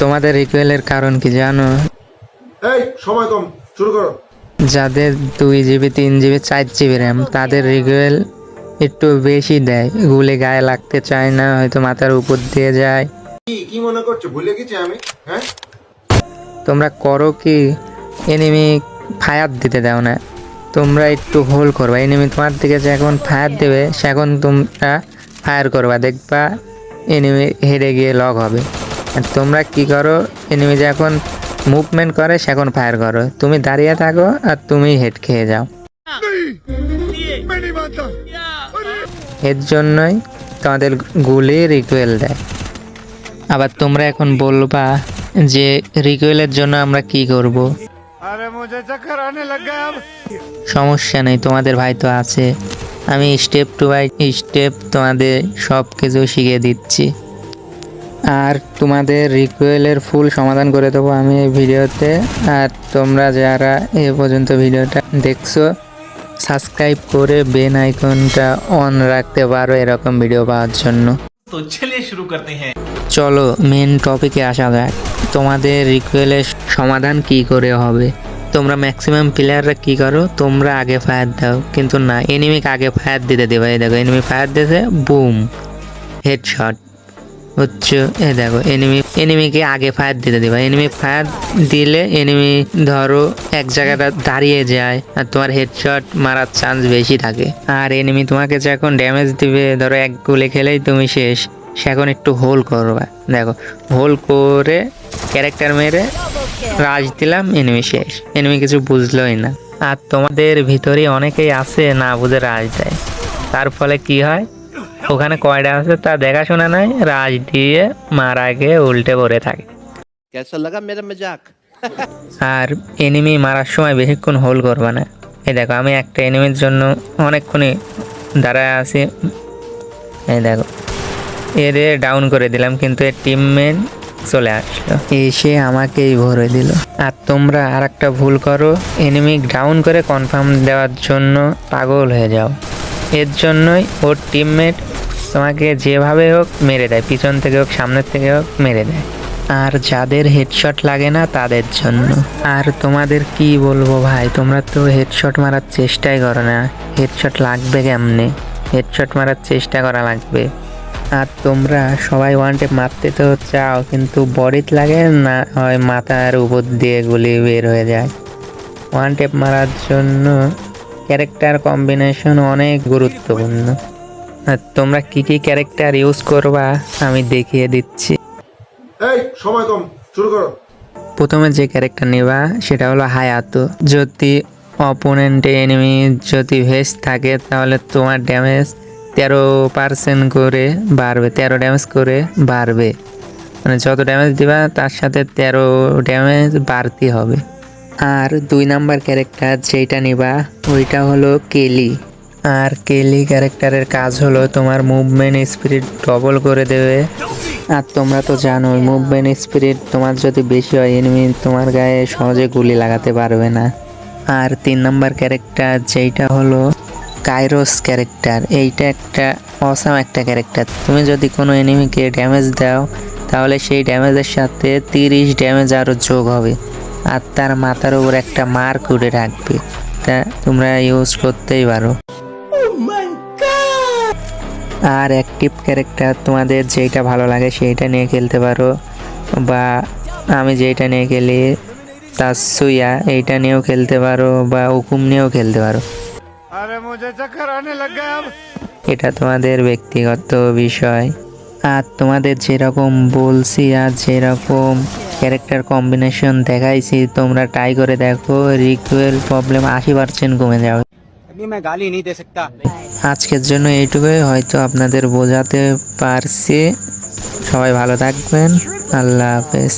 তোমাদের রিকোয়েলের কারণ কি জানো? এই সময় কম শুরু করো। যাদের দুই জিবি তিন জিবি চার জিবি র্যাম তাদের রিকোয়েল একটু বেশি দেয়। গুলে গায়ে লাগতে চায় না হয়তো মাথার উপর দিয়ে যায়। কি কি মনে করছ? ভুলে গেছি আমি হ্যাঁ? তোমরা করো কি? এনিমি ফায়ার দিতে দাও না। তোমরা একটু হোল করবা। এনিমি তোমার দিকে যখন ফায়ার দেবে সেখন তোমরা ফায়ার করবা। দেখবা এনিমি হেরে গিয়ে লক হবে। তোমরা কি করো? এনিমি যখন মুভমেন্ট করে সেখন ফায়ার করো। তুমি দাঁড়িয়ে থাকো আর তুমি হেড খেয়ে যাও। এর জন্যই তোমাদের গুলি রিকুয়েল দেয়। আবার তোমরা এখন বলবা যে রিকুয়েলের জন্য আমরা কি করব। সমস্যা নেই তোমাদের ভাই তো আছে। আমি স্টেপ টু বাই স্টেপ তোমাদের সব কিছু শিখিয়ে দিচ্ছি। আর তোমাদের রিকোয়েলের ফুল সমাধান করে দেবো আমি এই ভিডিওতে। আর তোমরা যারা এ পর্যন্ত ভিডিওটা দেখছ সাবস্ক্রাইব করে বেন আইকনটা অন রাখতে পারো এরকম ভিডিও পাওয়ার জন্য। তো চলে শুরু করতে হ্যাঁ। চলো মেন টপিকে আসা যাক। তোমাদের রিকোয়েলের সমাধান কি করে হবে? তোমরা ম্যাক্সিমাম প্লেয়াররা কি করো? তোমরা আগে ফায়ার দাও। কিন্তু না এনিমিকে আগে ফায়ার দিতে দেবে। দেখো এনিমি ফায়ার দিতে বুম হেডশট হচ্ছে, এ দেখো এনিমি এনিমিকে আগে ফায়ার দিতে দেবে। এনিমি ফায়ার দিলে এনিমি ধরো এক জায়গাটা দাঁড়িয়ে যায় আর তোমার হেডশট মারার চান্স বেশি থাকে। আর এনিমি তোমাকে যখন ড্যামেজ দিবে, ধরো এক গুলে খেলেই তুমি শেষ। সে এখন একটু হোল করবা। দেখো হোল করে ক্যারেক্টার মেরে রাজ দিলাম এনিমি শেষ। এনিমি কিছু বুঝলোই না। আর তোমাদের ভিতরে অনেকেই আছে না বুঝে রাজ দেয়। তার ফলে কি হয়? ওখানে কয়টা আছে তা দেখাশোনা নাই রাজ দিয়ে মারা গে উল্টে পড়ে থাকে। কেসা লাগা আর এনিমি মারার সময় বেশিক্ষণ হোল করবে না। এই দেখো আমি একটা এনিমির জন্য অনেকক্ষণই দাঁড়ায় আছি। এই দেখো এর ডাউন করে দিলাম কিন্তু এর টিমমেট চলে আসলো। এসে আমাকেই ভরে দিল। আর তোমরা আর একটা ভুল করো এনিমি ডাউন করে কনফার্ম দেওয়ার জন্য পাগল হয়ে যাও। এর জন্যই ওর টিমমেট তোমাকে যেভাবে হোক মেরে দেয় পিছন থেকে হোক সামনের থেকে হোক মেরে দেয়। আর যাদের হেডশট লাগে না তাদের জন্য। আর তোমাদের কি বলব ভাই তোমরা তো হেডশট মারার চেষ্টাই করো না। হেডশট লাগবে কেমনে? হেডশট মারার চেষ্টা করা লাগবে। আর তোমরা সবাই ওয়ান টেপ মারতে তো চাও কিন্তু বডিত লাগে না হয় মাথার উপর দিয়ে গুলি বের হয়ে যায়। ওয়ান টেপ মারার জন্য ক্যারেক্টার কম্বিনেশন অনেক গুরুত্বপূর্ণ। আর তোমরা কি কি ক্যারেক্টার ইউজ করবা আমি দেখিয়ে দিচ্ছি। এই সময় কম শুরু করো। প্রথমে যে ক্যারেক্টার নেবা সেটা হলো হায়াতো। যদি অপোনেন্টে এনিমি যদি ভেস থাকে তাহলে তোমার ড্যামেজ তেরো পার্সেন্ট করে বাড়বে তেরো ড্যামেজ করে বাড়বে। মানে যত ড্যামেজ দিবা তার সাথে তেরো ড্যামেজ বাড়তি হবে। আর দুই নাম্বার ক্যারেক্টার যেটা নিবা, ওইটা হলো কেলি। আর কেলি ক্যারেক্টারের কাজ হলো তোমার মুভমেন্ট স্পিরিট ডবল করে দেবে। আর তোমরা তো জানোই, মুভমেন্ট স্পিরিট তোমার যদি বেশি হয় এনিমি তোমার গায়ে সহজে গুলি লাগাতে পারবে না। আর তিন নম্বর ক্যারেক্টার যেইটা হলো কাইরোস ক্যারেক্টার, এইটা একটা অসাম একটা ক্যারেক্টার। তুমি যদি কোনো এনিমিকে ড্যামেজ দাও, তাহলে সেই ড্যামেজের সাথে তিরিশ ড্যামেজ আরও যোগ হবে। আর তার মাথার উপর একটা মার্ক উঠে রাখবে তা তোমরা ইউজ করতেই পারো। আর অ্যাক্টিভ ক্যারেক্টার তোমাদের যেটা ভালো লাগে সেইটা নিয়ে খেলতে পারো। বা আমি যেইটা নিয়ে খেলি তাসুয়া এইটা নিয়েও খেলতে পারো বা হুকুম নিয়েও খেলতে পারো। এটা তোমাদের ব্যক্তিগত বিষয়। আর তোমাদের যেরকম বলছি আর যেরকম ক্যারেক্টার কম্বিনেশন দেখাইছি তোমরা ট্রাই করে দেখো রিকুয়েল প্রবলেম আশি পার্সেন্ট কমে যাবে। আজকের জন্য এইটুকুই হয়তো আপনাদের বোঝাতে পারছি। সবাই ভালো থাকবেন আল্লাহ হাফেজ।